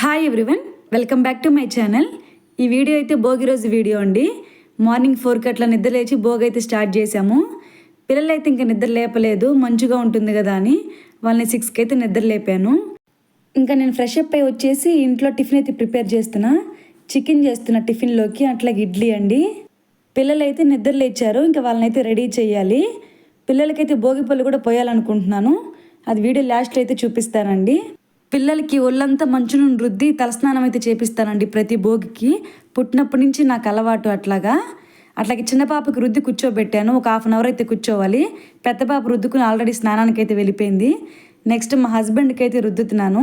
Hi everyone welcome back to my channel ఈ video అయితే భోగి రోజు వీడియో అండి. మార్నింగ్ ఫోర్కి అట్లా నిద్ర లేచి భోగి అయితే స్టార్ట్ చేశాము. పిల్లలు అయితే ఇంకా నిద్ర లేపలేదు. మంచుగా ఉంటుంది కదా అని. వాళ్ళని సిక్స్కి అయితే నిద్ర లేపాను. ఇంకా నేను ఫ్రెష్ అప్ అయి వచ్చేసి ఇంట్లో టిఫిన్ అయితే ప్రిపేర్ చేస్తున్నా. చికెన్ చేస్తున్నా టిఫిన్లోకి అట్లాగే ఇడ్లీ అండి. పిల్లలు అయితే నిద్ర లేచారు. ఇంకా వాళ్ళనైతే రెడీ చేయాలి. పిల్లలకైతే భోగి పళ్ళు కూడా పోయాలనుకుంటున్నాను. అది వీడియో లాస్ట్లో అయితే చూపిస్తానండి. పిల్లలకి ఒళ్ళంతా మంచును రుద్ది తలస్నానం అయితే చేపిస్తానండి ప్రతి భోగికి. పుట్టినప్పటి నుంచి నాకు అలవాటు అట్లాగా. అట్లాగే చిన్న పాపకి రుద్ది కూర్చోబెట్టాను. ఒక హాఫ్ అన్ అవర్ అయితే కూర్చోవాలి. పెద్ద పాప రుద్దుకుని ఆల్రెడీ స్నానానికి అయితే వెళ్ళిపోయింది. నెక్స్ట్ మా హస్బెండ్కి అయితే రుద్దుతున్నాను.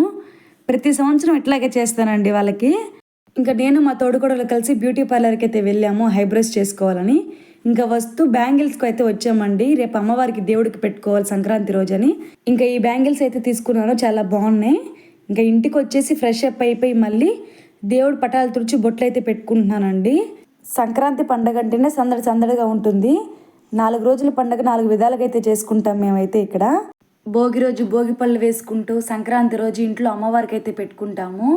ప్రతి సంవత్సరం ఇట్లాగే చేస్తానండి వాళ్ళకి. ఇంకా నేను మా తోడుకోడలు కలిసి బ్యూటీ పార్లర్కి అయితే వెళ్ళాము. హైబ్రోస్ చేసుకోవాలని. ఇంకా వస్తూ బ్యాంగిల్స్కి అయితే వచ్చామండి. రేపు అమ్మవారికి దేవుడికి పెట్టుకోవాలి సంక్రాంతి రోజని. ఇంకా ఈ బ్యాంగిల్స్ అయితే తీసుకున్నాను చాలా బాగున్నాయి. ఇంకా ఇంటికి వచ్చేసి ఫ్రెష్ అప్ అయిపోయి మళ్ళీ దేవుడు పటాలు తుడిచి బొట్లు అయితే పెట్టుకుంటున్నానండి. సంక్రాంతి పండగ అంటేనే సందడి సందడిగా ఉంటుంది. నాలుగు రోజుల పండగ నాలుగు విధాలుగా అయితే చేసుకుంటాం మేమైతే ఇక్కడ. భోగి రోజు భోగి పళ్ళు వేసుకుంటూ సంక్రాంతి రోజు ఇంట్లో అమ్మవారికి అయితే పెట్టుకుంటాము.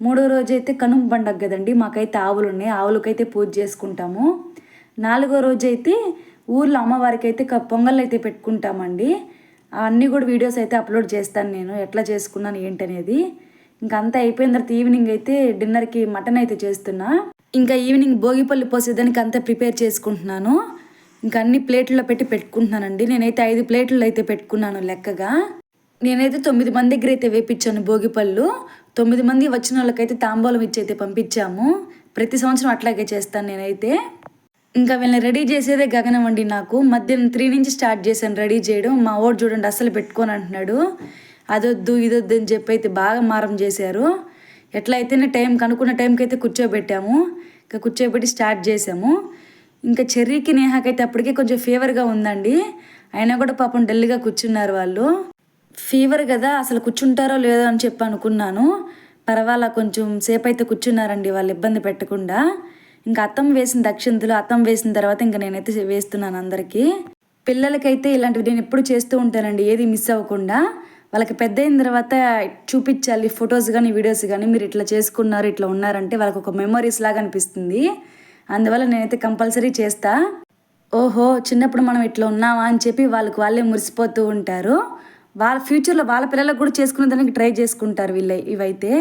మూడో రోజు అయితే కనుమ పండగ కదండి మాకైతే ఆవులు ఉన్నాయి ఆవులకైతే పూజ చేసుకుంటాము. నాలుగో రోజు అయితే ఊర్లో అమ్మవారికి అయితే పొంగల్ అయితే పెట్టుకుంటామండి. అన్నీ కూడా వీడియోస్ అయితే అప్లోడ్ చేస్తాను నేను ఎట్లా చేసుకున్నాను ఏంటనేది. ఇంకా అంతా అయిపోయిన తర్వాత ఈవినింగ్ అయితే డిన్నర్కి మటన్ అయితే చేస్తున్నా. ఇంకా ఈవినింగ్ భోగిపల్లి పోసేదానికి అంతా ప్రిపేర్ చేసుకుంటున్నాను. ఇంకా అన్ని ప్లేట్లో పెట్టి పెట్టుకుంటున్నానండి. నేనైతే ఐదు ప్లేట్లు అయితే పెట్టుకున్నాను లెక్కగా. నేనైతే తొమ్మిది మంది దగ్గర అయితే వేపించాను భోగిపళ్ళు. తొమ్మిది మంది వచ్చిన వాళ్ళకైతే తాంబూలం ఇచ్చి అయితే పంపించాము. ప్రతి సంవత్సరం అట్లాగే చేస్తాను నేనైతే. ఇంకా వీళ్ళని రెడీ చేసేదే గగనం అండి నాకు. మధ్యాహ్నం త్రీ నుంచి స్టార్ట్ చేశాను రెడీ చేయడం. మా ఓడు చూడండి అసలు పెట్టుకొని అంటున్నాడు. అదొద్దు ఇదొద్దు అని చెప్పి అయితే బాగా మారం చేశారు. ఎట్లా అయితేనే టైం కనుక్కున్న టైంకి అయితే కూర్చోబెట్టాము. ఇంకా కూర్చోబెట్టి స్టార్ట్ చేసాము ఇంకా చెర్రీకి నేహాకైతే అప్పటికే కొంచెం ఫీవర్గా ఉందండి. అయినా కూడా పాపం డల్గా కూర్చున్నారు వాళ్ళు. ఫీవర్ కదా అసలు కూర్చుంటారో లేదో అని చెప్పి అనుకున్నాను. పర్వాలా కొంచెం సేపు అయితే కూర్చున్నారండి వాళ్ళు ఇబ్బంది పెట్టకుండా. ఇంకా అత్తం వేసిన దక్షింతలు అత్తం వేసిన తర్వాత ఇంకా నేనైతే వేస్తున్నాను అందరికీ. పిల్లలకైతే ఇలాంటివి నేను ఎప్పుడు చేస్తూ ఉంటానండి ఏది మిస్ అవ్వకుండా. వాళ్ళకి పెద్ద అయిన తర్వాత చూపించాలి ఫొటోస్ కానీ వీడియోస్ కానీ మీరు ఇట్లా చేసుకున్నారు ఇట్లా ఉన్నారంటే వాళ్ళకి ఒక మెమరీస్ లాగా అనిపిస్తుంది. అందువల్ల నేనైతే కంపల్సరీ చేస్తా. ఓహో చిన్నప్పుడు మనం ఇట్లా ఉన్నామా అని చెప్పి వాళ్ళకి వాళ్ళే మురిసిపోతూ ఉంటారు. వాళ్ళ ఫ్యూచర్లో వాళ్ళ పిల్లలకు కూడా చేసుకునే దానికి ట్రై చేసుకుంటారు వీళ్ళ ఇవైతే.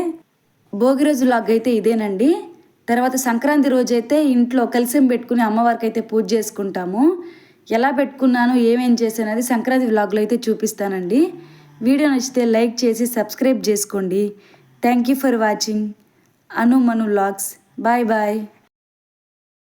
భోగి రోజు లాగ్ అయితే ఇదేనండి. తర్వాత సంక్రాంతి రోజైతే ఇంట్లో కలిసం పెట్టుకుని అమ్మవారికి అయితే పూజ చేసుకుంటాము. ఎలా పెట్టుకున్నాను ఏమేం చేశానది సంక్రాంతి వ్లాగ్లో అయితే చూపిస్తానండి. వీడియో నచ్చితే లైక్ చేసి సబ్స్క్రైబ్ చేసుకోండి. Thank you for watching. Anu Manu vlogs. Bye bye.